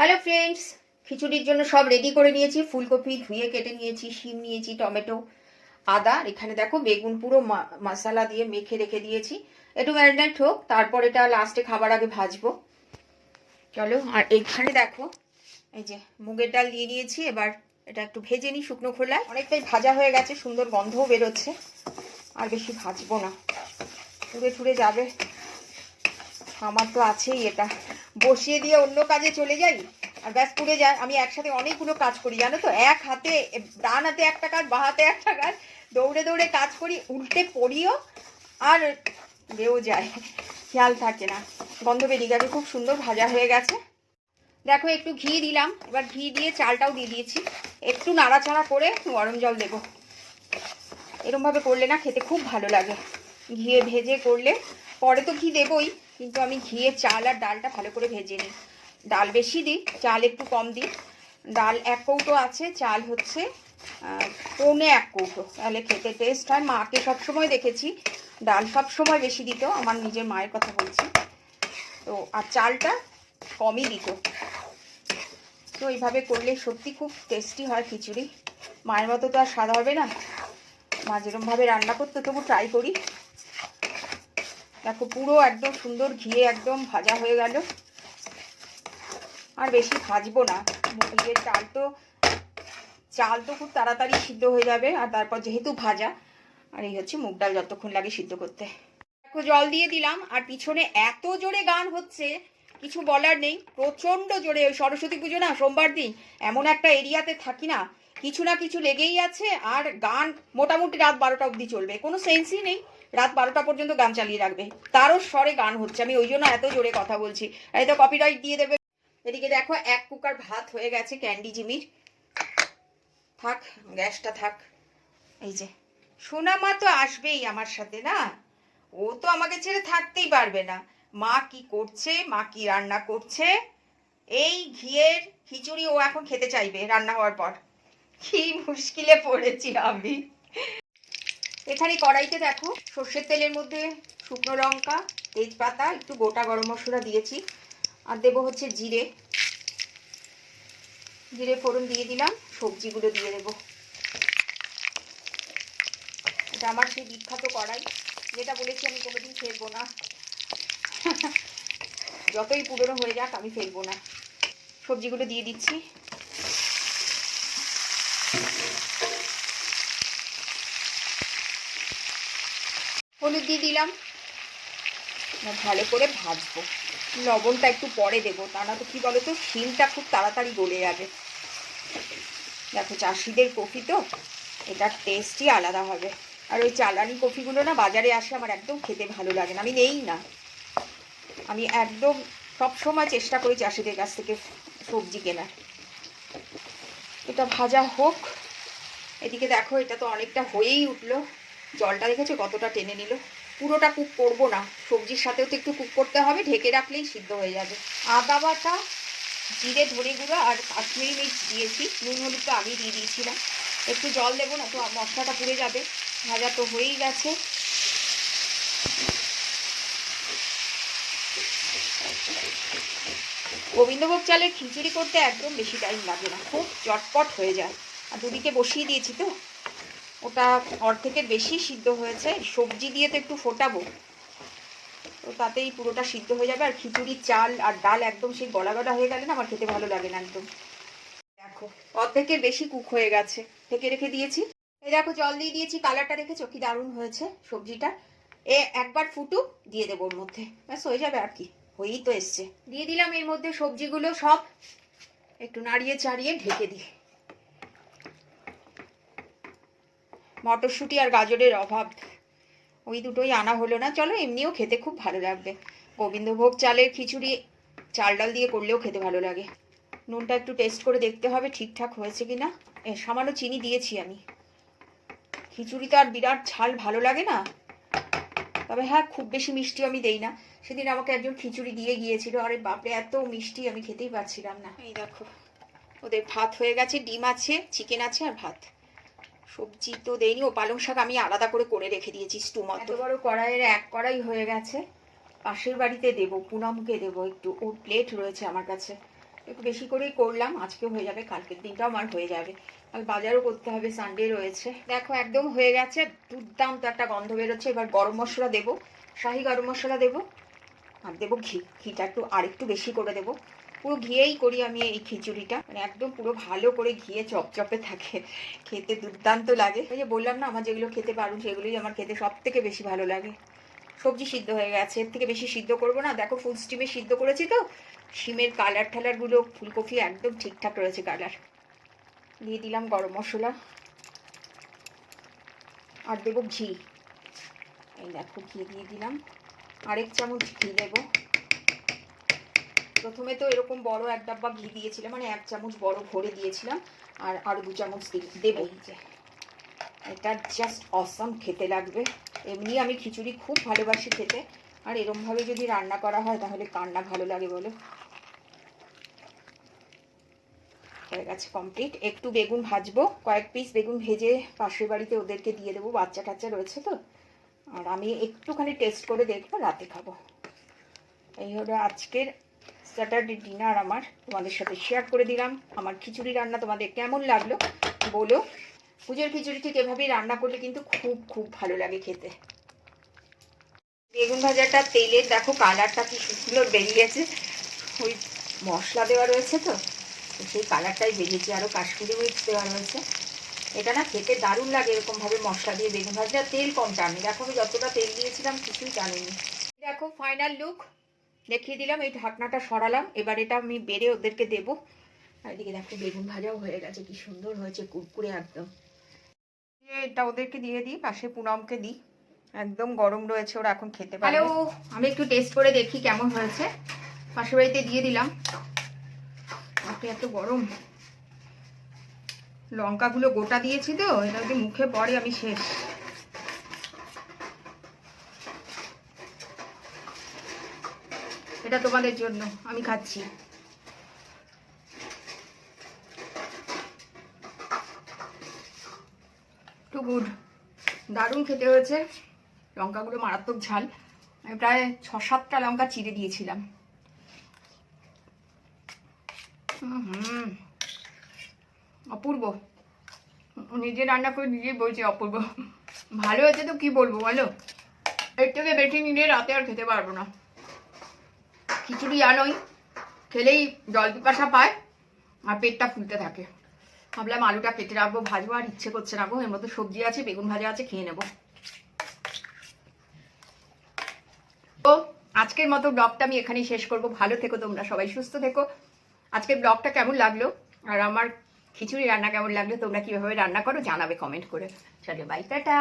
Hello friends খিচুড়ির জন্য সব রেডি করে নিয়েছি। ফুলকপি ধুয়ে কেটে নিয়েছি, শিম নিয়েছি, টমেটো, আদা। এখানে দেখো বেগুন পুরো মশলা দিয়ে মেখে রেখে দিয়েছি। একটু ম্যারিনেট হোক, তারপর এটা লাস্টে খাবার আগে ভাজবো। চলো, আর এইখানে দেখো, এই যে মুগের ডাল দিয়ে নিয়েছি এবার এটা একটু ভেজে নিই শুকনো খোলায়। অনেকটাই ভাজা হয়ে গেছে, সুন্দর গন্ধও বেরোচ্ছে। আর বেশি ভাজবো না। পুড়ে টুড়ে যাবে। আমার তো আছেই এটা। বসিয়ে দিয়ে অন্য কাজে চলে যাই। আর ব্যাস, পুড়ে যায়। আমি একসাথে অনেকগুলো কাজ করি, জানো তো? এক হাতে, ডান হাতে একটা কাজ, বা হাতে একটা কাজ। দৌড়ে দৌড়ে কাজ করি, উল্টে পড়িও, আর বেও যায়। খেয়াল থাকে না। গন্ধ বেরিয়ে গেছে, খুব সুন্দর ভাজা হয়ে গেছে। দেখো, একটু ঘি দিলাম। এবার ঘি দিয়ে চালটাও দিয়ে দিয়েছি। একটু নাড়াচাড়া করে গরম জল দেবো। এরমভাবে করলে না খেতে খুব ভালো লাগে। ঘিয়ে ভেজে করলে। পরে তো ঘি দেবই। কিন্তু আমি ঘিয়ে চাল আর ডালটা ভালো করে ভেজে নিই। ডাল বেশি দিই, চাল একটু কম দিই। ডাল এক কৌটো আছে, চাল হচ্ছে পৌনে এক কৌটো। তাহলে খেতে টেস্ট হয়। মাকে সবসময় দেখেছি, ডাল সব সময় বেশি দিত, আমার নিজের মায়ের কথা বলছি। তো, আর চালটা কমই দিত। তো, এইভাবে করলে সত্যি খুব টেস্টি হয় খিচুড়ি। মায়ের মতো তো আর স্বাদ হবে না। মা যেরমভাবে রান্না করতো, তবু ট্রাই করি। দেখো, পুরো একদম সুন্দর ঘিয়ে একদম ভাজা হয়ে গেল। আর বেশি ভাজবো না। মুগের চাল তো চাল তো খুব তাড়াতাড়ি সিদ্ধ হয়ে যাবে, আর তারপর যেহেতু ভাজা, আর এই হচ্ছে মুগ ডাল যতক্ষণ লাগে সিদ্ধ করতে। দেখো, জল দিয়ে দিলাম, আর পিছনে এত জোরে গান হচ্ছে, কিছু বলার নেই প্রচণ্ড জোরে। সরস্বতী পুজো না, সোমবার দিন, এমন একটা এরিয়াতে থাকি না, কিছু না কিছু লেগেই আছে, আর গান মোটামুটি রাত বারোটা অবধি চলবে, কোনো সেন্সই নেই। রাত বারোটা পর্যন্ত গান চালিয়ে রাখবে। তারও স্বরে গান হচ্ছে। আমি ওই জন্য এত জোরে কথা বলছি। আর কপিরাইট দিয়ে দেবে। এদিকে দেখো, এক কুকার ভাত হয়ে গেছে ক্যান্ডি জিমির। থাক, গ্যাসটা থাক। এই যে, সোনামা তো আসবেই আমার সাথে, না? ও তো আমাকে ছেড়ে থাকতেই পারবে না। মা কি করছে? মা কি রান্না করছে? এই ঘিয়ের খিচুড়ি ও এখন খেতে চাইবে রান্না হওয়ার পর। কি মুশকিলে পড়েছি আমি। এখানে কড়াইতে দেখো, সর্ষের তেলের মধ্যে শুকনো লঙ্কা, তেজপাতা, একটু গোটা গরম মশলা দিয়েছি। আর দেবো হচ্ছে জিরে। জিরে ফোড়ন দিয়ে দিলাম, সবজিগুলো দিয়ে দেবো। এটা আমার সেই বিখ্যাত কড়াই। যেটা বলেছি আমি কোনোদিন ফেলব না। যতই পুরনো হয়ে যাক, আমি ফেলব না। সবজিগুলো দিয়ে দিচ্ছি। হলুদ দিয়ে দিলাম। ভালো করে ভাজবো। লবণটা একটু পরে দেবো, তা না তো কী বলো তো শিলটা খুব তাড়াতাড়ি গলে যাবে। দেখো, চাষিদের কফি তো এটার টেস্টই আলাদা হবে। আর ওই চালানি কফিগুলো না বাজারে আসে আমার একদম খেতে ভালো লাগে না, আমি নেই না। আমি একদম সব সময় চেষ্টা করি চাষিদের কাছ থেকে সবজি কেনার। এটা ভাজা হোক। এদিকে দেখো, এটা তো অনেকটা হয়েই উঠল। জলটা দেখেছ? কতটা টেনে নিল? পুরোটা কুক করব না। সবজির সাথেও তো একটু কুক করতে হবে। ঢেকে রাখলেই সিদ্ধ হয়ে যাবে। আদা বাটা জিরে ধরে গুঁড়ো আর কাশ্মীরি মির্চ দিয়েছি। নুন, হলুদ তো আমি দিয়ে দিয়েছিলাম। একটু জল দেবো না তো মশলাটা পুড়ে যাবে। ভাজা তো হয়েই গেছে। গোবিন্দভোগ চালের খিচুড়ি করতে একদম বেশি টাইম লাগে না। খুব চটপট হয়ে যায়। আর দুদিকে বসিয়ে দিয়েছি তো। ওটা অর্ধেকের বেশি সিদ্ধ হয়েছে। সবজি দিয়ে তো একটু ফোটাবো। তো তাতেই পুরোটা সিদ্ধ হয়ে যাবে। আর খিচুড়ির চাল আর ডাল একদম সেই গলা গলা হয়ে গেলে না আমার খেতে ভালো লাগে না একদম। দেখো, অর্ধেকের বেশি কুক হয়ে গেছে। ঢেকে রেখে দিয়েছি। এই দেখো, জল দিয়ে দিয়েছি। কালারটা দেখেছ? কি দারুণ হয়েছে সবজিটা। এ একবার ফুটুক, দিয়ে দেবো ওর মধ্যে। ব্যাস, হয়ে যাবে আর কি। হয়েই তো এসছে। দিয়ে দিলাম এর মধ্যে সবজিগুলো সব। একটু নাড়িয়ে চাড়িয়ে ঢেকে দিই। মটরশুঁটি আর গাজরের অভাব। ওই দুটোই আনা হলো না। চলো, এমনিও খেতে খুব ভালো লাগবে। গোবিন্দভোগ চালের খিচুড়ি, চাল ডাল দিয়ে করলেও খেতে ভালো লাগে। নুনটা একটু টেস্ট করে দেখতে হবে, ঠিকঠাক হয়েছে কি না এ, সামান্য চিনি দিয়েছি আমি। খিচুড়ি তো আর বিরাট ঝাল ভালো লাগে না? তবে হ্যাঁ খুব বেশি মিষ্টি আমি দেই না। সেদিন আমাকে একজন খিচুড়ি দিয়ে গিয়েছিল। আরে বাপরে, এত মিষ্টি আমি খেতেই পারছিলাম না। এই দেখো, ওদের ভাত হয়ে গেছে, ডিম আছে চিকেন আছে আর ভাত। সবজি তো দেয়নি ও পালং শাক আমি আলাদা করে করে রেখে দিয়েছি স্টু মতো। বড় কড়াইয়ের এক কড়াই হয়ে গেছে। পাশের বাড়িতে দেবো, পুনমকে দেবো, একটু ওর প্লেট রয়েছে আমার কাছে। একটু বেশি করেই করলাম, আজকে হয়ে যাবে, কালকের দিনটাও আমার হয়ে যাবে। আর বাজারও করতে হবে সানডে রয়েছে। দেখো, একদম হয়ে গেছে, দুর্দান্ত একটা গন্ধ বেরোচ্ছে। এবার গরম মশলা দেবো, শাহি গরম মশলা দেবো। আর দেবো ঘি, ঘিটা একটু আরেকটু বেশি করে দেবো। পুরো ঘিয়েই করি আমি এই খিচুড়িটা। মানে একদম পুরো ভালো করে ঘিয়ে চপচপে থাকে। খেতে দুর্দান্ত লাগে। ওই যে বললাম না, আমার যেগুলো খেতে পারুন সেগুলোই আমার খেতে সব থেকে বেশি ভালো লাগে। সবজি সিদ্ধ হয়ে গেছে। এর থেকে বেশি সিদ্ধ করব না। দেখো ফুল স্টিমে সিদ্ধ করেছি তো। শিমের কালার ঠালারগুলো ফুলকপি একদম ঠিকঠাক রয়েছে কালার। দিয়ে দিলাম গরম মশলা। আর দেবো ঘি। এই দেখো, ঘি দিয়ে দিলাম। আরেক চামচ ঘি দেবো। প্রথমে তো এরকম বড় এক ডাব্বা ঘি দিয়েছিলাম মানে এক চামচ বড় ভরে দিয়েছিলাম আর আরও দু চামচ দি- দেবো। এই যে। এটা জাস্ট অসম খেতে লাগবে। এমনি আমি খিচুড়ি খুব ভালোবাসি খেতে। আর এরমভাবে যদি রান্না করা হয় তাহলে কান্না ভালো লাগে বলো? হয়ে গেছে কমপ্লিট একটু বেগুন ভাজবো কয়েক পিস বেগুন ভেজে পাশের বাড়িতে ওদেরকে দিয়ে দেবো বাচ্চা টাচ্চা রয়েছে তো। আর আমি একটুখানি টেস্ট করে দেখব রাতে খাব। এই হলো আজকের স্যাটারডে ডিনার আমার, তোমাদের সাথে শেয়ার করে দিলাম। আমার খিচুড়ি রান্না তোমাদের কেমন লাগল বলো। পুজোর খিচুড়ি ঠিক এভাবেই রান্না করলে কিন্তু খুব খুব ভালো লাগে খেতে। বেগুন ভাজাটা, তেলের দেখো কালারটা কি সুন্দর বেরিয়েছে। ওই মশলা দেওয়া রয়েছে তো তো সেই কালারটাই বেরিয়েছে। আরও কাশ্মীরি মির্চ দেওয়া রয়েছে। এটা না খেতে দারুণ লাগে এরকমভাবে মশলা দিয়ে বেগুন ভাজা তেল কম টানে দেখো আমি যতটা তেল দিয়েছিলাম কিছুই টানেনি দেখো ফাইনাল লুক দেখিয়ে দিলাম, এই ঢাকনাটা সরালাম। এবার এটা আমি বেড়ে ওদেরকে দেবো। আর এদিকে দেখো, বেগুন ভাজাও হয়ে গেছে, কি সুন্দর হয়েছে, কুরকুরে একদম। এটা ওদেরকে দিয়ে দিই, পাশে পুনমকে দিই। একদম গরম রয়েছে, ওরা এখন খেতে পারে হ্যালো, আমি একটু টেস্ট করে দেখি কেমন হয়েছে। পাশের বাড়িতে দিয়ে দিলাম। আপনি এত গরম। লঙ্কাগুলো গোটা দিয়েছি তো, এটা যদি মুখে পড়ে, আমি শেষ। এটা তোমাদের জন্য, আমি খাচ্ছি। Too good. দারুণ খেতে হয়েছে। লঙ্কাগুলো মারাত্মক ঝাল। আমি প্রায় ছ সাতটা লঙ্কা চিড়ে দিয়েছিলাম। হুম। অপূর্ব। নিজে রান্না করে নিজেই বলছি অপূর্ব। ভালো হয়েছে তো কি বলব বলো? এর থেকে বেশি নিলে রাতে আর খেতে পারব না। খিচুড়ি আনোই খেলেই জল পিপাসা পায় আর পেটটা ফুলতে থাকে। ভাবলাম আলুটা কেটে রাখব, ভাজবো, আর ইচ্ছে করছে গো, এর মধ্যে সবজি আছে, বেগুন ভাজা আছে, খেয়ে নেব। তো আজকের মতো ব্লগটা আমি এখানেই শেষ করব। ভালো থেকো তোমরা সবাই, সুস্থ থেকো। আজকের ব্লগটা কেমন লাগল? আর আমার খিচুড়ি রান্না কেমন লাগল? তোমরা কীভাবে রান্না করো? জানাবে কমেন্ট করে। চলে বাই টাটা।